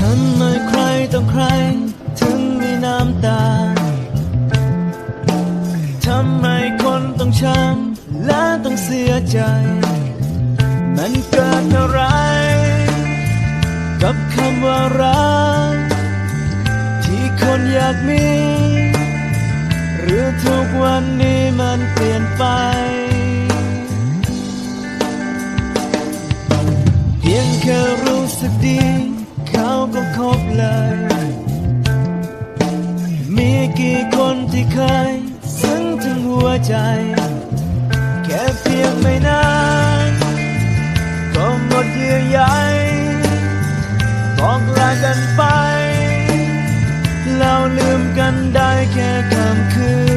ทำไมใครต้องใคร ถึงมีน้ำตา ทำไมคนต้องช้ำและต้องเสียใจ มันเกิดอะไร กับคำว่ารัก ที่คนอยากมี หรือทุกวันนี้มันเปลี่ยนไปเพียงแค่รู้สึกดี เขาก็คบเลย มีกี่คนที่เคยซึ้งถึงหัวใจ แค่เพียงไม่นานก็หมดเยื่อใยบอกลากันไป เราลืมกันได้แค่คำคืน